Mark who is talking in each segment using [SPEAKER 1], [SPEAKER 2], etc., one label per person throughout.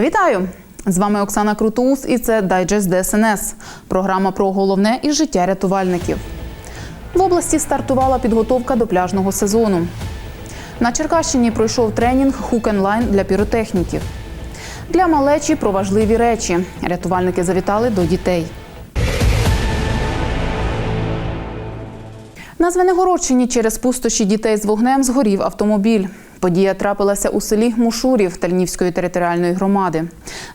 [SPEAKER 1] Вітаю! З вами Оксана Крутоус і це Дайджест ДСНС. Програма про головне і життя рятувальників. В області стартувала підготовка до пляжного сезону. На Черкащині пройшов тренінг Хук-Н-Лайн для піротехніків. Для малечі про важливі речі. Рятувальники завітали до дітей. На Звенигородщині через пустощі дітей з вогнем згорів автомобіль. Подія трапилася у селі Мушурів Тальнівської територіальної громади.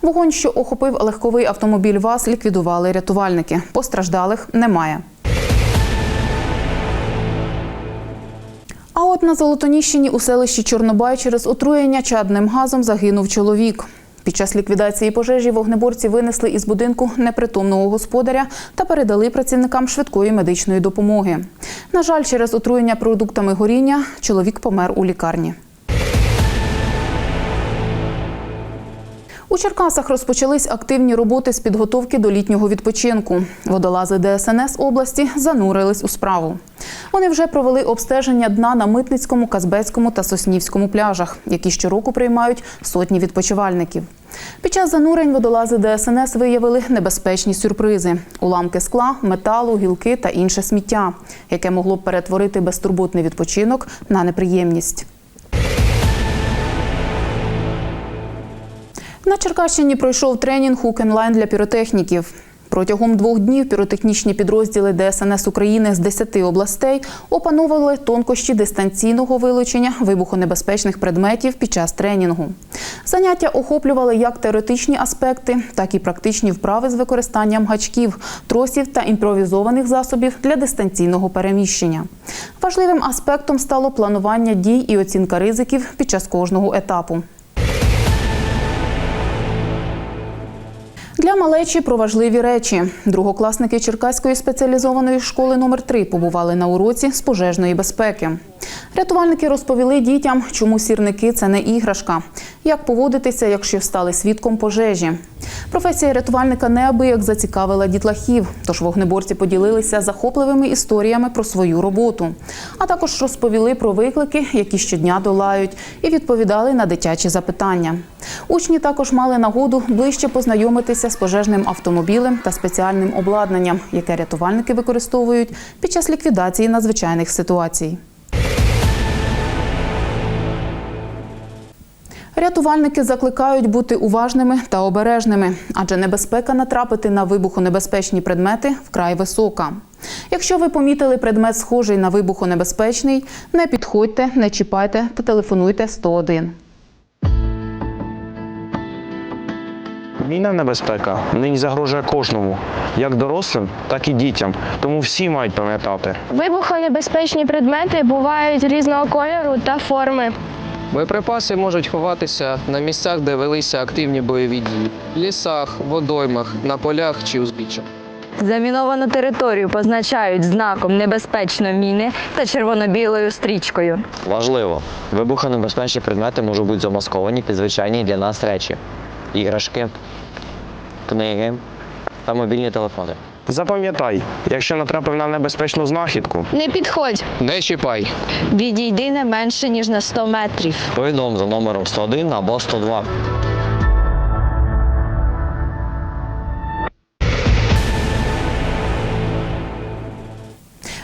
[SPEAKER 1] Вогонь, що охопив легковий автомобіль ВАЗ, ліквідували рятувальники. Постраждалих немає. А от на Золотоніщині у селищі Чорнобай через отруєння чадним газом загинув чоловік. Під час ліквідації пожежі вогнеборці винесли із будинку непритомного господаря та передали працівникам швидкої медичної допомоги. На жаль, через отруєння продуктами горіння чоловік помер у лікарні. У Черкасах розпочались активні роботи з підготовки до літнього відпочинку. Водолази ДСНС області занурились у справу. Вони вже провели обстеження дна на Митницькому, Казбецькому та Соснівському пляжах, які щороку приймають сотні відпочивальників. Під час занурень водолази ДСНС виявили небезпечні сюрпризи: уламки скла, металу, гілки та інше сміття, яке могло б перетворити безтурботний відпочинок на неприємність. На Черкащині пройшов тренінг «Хук-Н-Лайн» для піротехніків. Протягом двох днів піротехнічні підрозділи ДСНС України з 10 областей опановували тонкощі дистанційного вилучення вибухонебезпечних предметів під час тренінгу. Заняття охоплювали як теоретичні аспекти, так і практичні вправи з використанням гачків, тросів та імпровізованих засобів для дистанційного переміщення. Важливим аспектом стало планування дій і оцінка ризиків під час кожного етапу. Малечі про важливі речі. Другокласники Черкаської спеціалізованої школи номер 3 побували на уроці з пожежної безпеки. Рятувальники розповіли дітям, чому сірники це не іграшка, як поводитися, якщо стали свідком пожежі. Професія рятувальника неабияк зацікавила дітлахів, тож вогнеборці поділилися захопливими історіями про свою роботу, а також розповіли про виклики, які щодня долають, і відповідали на дитячі запитання. Учні також мали нагоду ближче познайомитися з пожежним автомобілем та спеціальним обладнанням, яке рятувальники використовують під час ліквідації надзвичайних ситуацій. Рятувальники закликають бути уважними та обережними, адже небезпека натрапити на вибухонебезпечні предмети вкрай висока. Якщо ви помітили предмет схожий на вибухонебезпечний, не підходьте, не чіпайте та телефонуйте 101.
[SPEAKER 2] Війна небезпека нині загрожує кожному, як дорослим, так і дітям. Тому всі мають пам'ятати.
[SPEAKER 3] Вибухонебезпечні предмети бувають різного кольору та форми.
[SPEAKER 4] Боєприпаси можуть ховатися на місцях, де велися активні бойові дії в лісах, водоймах, на полях чи узбіччях.
[SPEAKER 5] Заміновану територію позначають знаком небезпечно міни та червоно-білою стрічкою.
[SPEAKER 6] Важливо, вибухонебезпечні предмети можуть бути замасковані під звичайні для нас речі: іграшки, книги та мобільні телефони.
[SPEAKER 2] Запам'ятай, якщо натрапив на небезпечну знахідку,
[SPEAKER 3] Не підходь.
[SPEAKER 4] Не чіпай.
[SPEAKER 5] Відійди не менше ніж на 100 метрів.
[SPEAKER 6] Повідом за номером 101 або 102.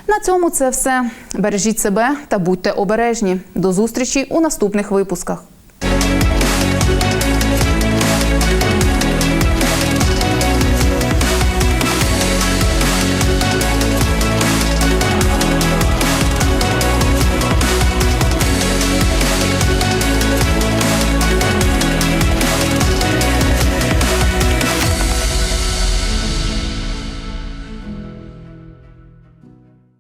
[SPEAKER 1] На цьому це все. Бережіть себе та будьте обережні. До зустрічі у наступних випусках.